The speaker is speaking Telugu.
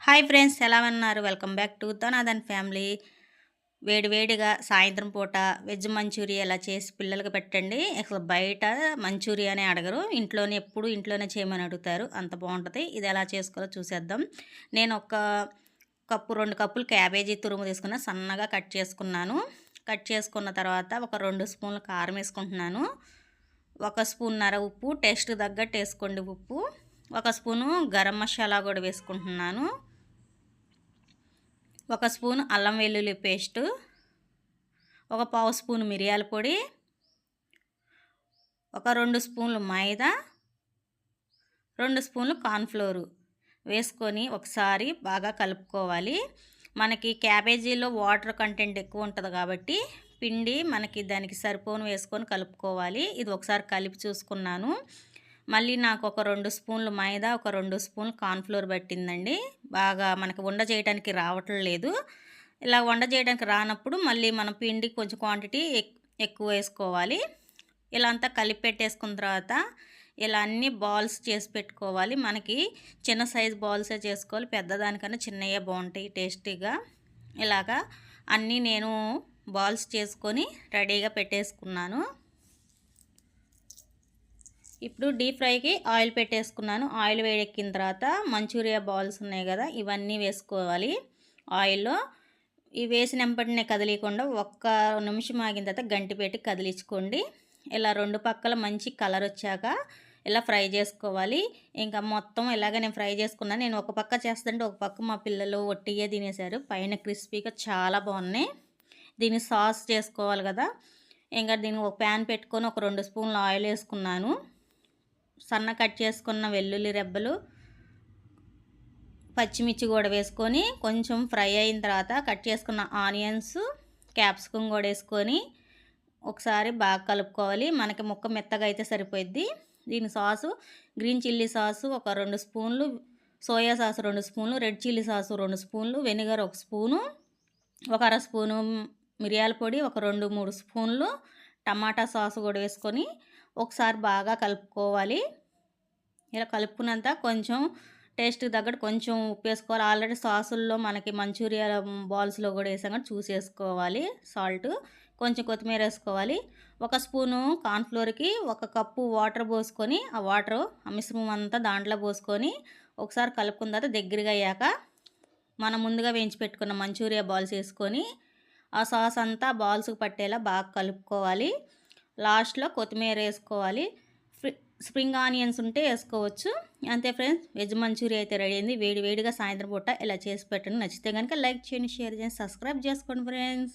హాయ్ ఫ్రెండ్స్ ఎలా ఉన్నారు? వెల్కమ్ బ్యాక్ టు తనాదన్ ఫ్యామిలీ. వేడివేడిగా సాయంత్రం పూట వెజ్ మంచూరియా ఇలా చేసి పిల్లలకి పెట్టండి. అసలు బయట మంచూరియానే అడగరు. ఇంట్లోనే ఎప్పుడు ఇంట్లోనే చేయమని అడుగుతారు. అంత బాగుంటుంది. ఇది ఎలా చేసుకోవాలో చూసేద్దాం. నేను ఒక కప్పు రెండు కప్పులు క్యాబేజీ తురుము తీసుకున్న. సన్నగా కట్ చేసుకున్నాను. కట్ చేసుకున్న తర్వాత ఒక రెండు స్పూన్లు కారం వేసుకుంటున్నాను. ఒక స్పూన్నర ఉప్పు. టేస్ట్ తగ్గట్టు వేసుకోండి ఉప్పు. ఒక స్పూను గరం మసాలా కూడా వేసుకుంటున్నాను. ఒక స్పూన్ అల్లం వెల్లుల్లి పేస్టు ఒక పావు స్పూన్ మిరియాల పొడి ఒక రెండు స్పూన్లు మైదా రెండు స్పూన్లు కార్న్ఫ్లోరు వేసుకొని ఒకసారి బాగా కలుపుకోవాలి. మనకి క్యాబేజీలో వాటర్ కంటెంట్ ఎక్కువ ఉంటుంది కాబట్టి పిండి మనకి దానికి సరిపోను వేసుకొని కలుపుకోవాలి. ఇది ఒకసారి కలిపి చూసుకున్నాను. మళ్ళీ నాకు ఒక రెండు స్పూన్లు మైదా ఒక రెండు స్పూన్లు కార్న్ఫ్లోర్ పట్టిందండి. బాగా మనకి వండ చేయడానికి రావటం లేదు. ఇలా వండ చేయడానికి రానప్పుడు మళ్ళీ మనం పిండి కొంచెం క్వాంటిటీ ఎక్కువ వేసుకోవాలి. ఇలా అంతా కలిపి పెట్టేసుకున్న తర్వాత ఇలా అన్ని బాల్స్ చేసి పెట్టుకోవాలి. మనకి చిన్న సైజ్ బాల్సే చేసుకోవాలి. పెద్దదానికన్నా చిన్నయే బాగుంటాయి టేస్టీగా. ఇలాగా అన్నీ నేను బాల్స్ చేసుకొని రెడీగా పెట్టేసుకున్నాను. ఇప్పుడు డీప్ ఫ్రైకి ఆయిల్ పెట్టేసుకున్నాను. ఆయిల్ వేడెక్కిన తర్వాత మంచూరియా బాల్స్ ఉన్నాయి కదా ఇవన్నీ వేసుకోవాలి ఆయిల్లో. ఇవి వేసిన కదిలియకుండా ఒక్క నిమిషం ఆగిన తర్వాత గంటి పెట్టి కదిలించుకోండి. ఇలా రెండు పక్కల మంచి కలర్ వచ్చాక ఇలా ఫ్రై చేసుకోవాలి. ఇంకా మొత్తం ఇలాగ నేను ఫ్రై చేసుకున్నాను. నేను ఒక పక్క చేస్తుంటే ఒక పక్క మా పిల్లలు ఒట్టిగా తినేశారు. పైన క్రిస్పీగా చాలా బాగున్నాయి. దీన్ని సాస్ చేసుకోవాలి కదా. ఇంకా దీన్ని ఒక ప్యాన్ పెట్టుకొని ఒక రెండు స్పూన్లు ఆయిల్ వేసుకున్నాను. సన్న కట్ చేసుకున్న వెల్లుల్లి రెబ్బలు పచ్చిమిర్చి కూడా వేసుకొని కొంచెం ఫ్రై అయిన తర్వాత కట్ చేసుకున్న ఆనియన్స్ క్యాప్సికమ్ కూడా వేసుకొని ఒకసారి బాగా కలుపుకోవాలి. మనకి ముక్క మెత్తగా అయితే సరిపోయిద్ది. దీని సాసు గ్రీన్ చిల్లీ సాసు ఒక రెండు స్పూన్లు సోయా సాసు రెండు స్పూన్లు రెడ్ చిల్లీ సాసు రెండు స్పూన్లు వెనిగర్ ఒక స్పూను ఒక అర స్పూను మిరియాల పొడి ఒక రెండు మూడు స్పూన్లు టమాటా సాసు కూడా వేసుకొని ఒకసారి బాగా కలుపుకోవాలి. ఇలా కలుపుకున్నంత కొంచెం టేస్ట్ తగ్గట్టు కొంచెం ఉప్పు వేసుకోవాలి. ఆల్రెడీ సాసుల్లో మనకి మంచూరియా బాల్స్లో కూడా వేసాం కానీ చూసేసుకోవాలి సాల్ట్ కొంచెం కొత్తిమీర వేసుకోవాలి. ఒక స్పూను కార్న్ఫ్లోర్కి ఒక కప్పు వాటర్ పోసుకొని ఆ వాటర్ ఆ మిశ్రమం అంతా దాంట్లో పోసుకొని ఒకసారి కలుపుకున్న తర్వాత దగ్గరగా అయ్యాక మనం ముందుగా వేయించి పెట్టుకున్న మంచూరియా బాల్స్ వేసుకొని ఆ సాస్ అంతా బాల్స్కి పట్టేలా బాగా కలుపుకోవాలి. లాస్ట్లో కొత్తిమీర వేసుకోవాలి. స్ప్రింగ్ ఆనియన్స్ ఉంటే వేసుకోవచ్చు. అంతే ఫ్రెండ్స్ వెజ్ మంచూరియా అయితే రెడీ అయింది. వేడి వేడిగా సాయంత్రం పూట ఇలా చేసి పెట్టండి. నచ్చితే కనుక లైక్ చేయండి షేర్ చేయండి సబ్స్క్రైబ్ చేసుకోండి ఫ్రెండ్స్.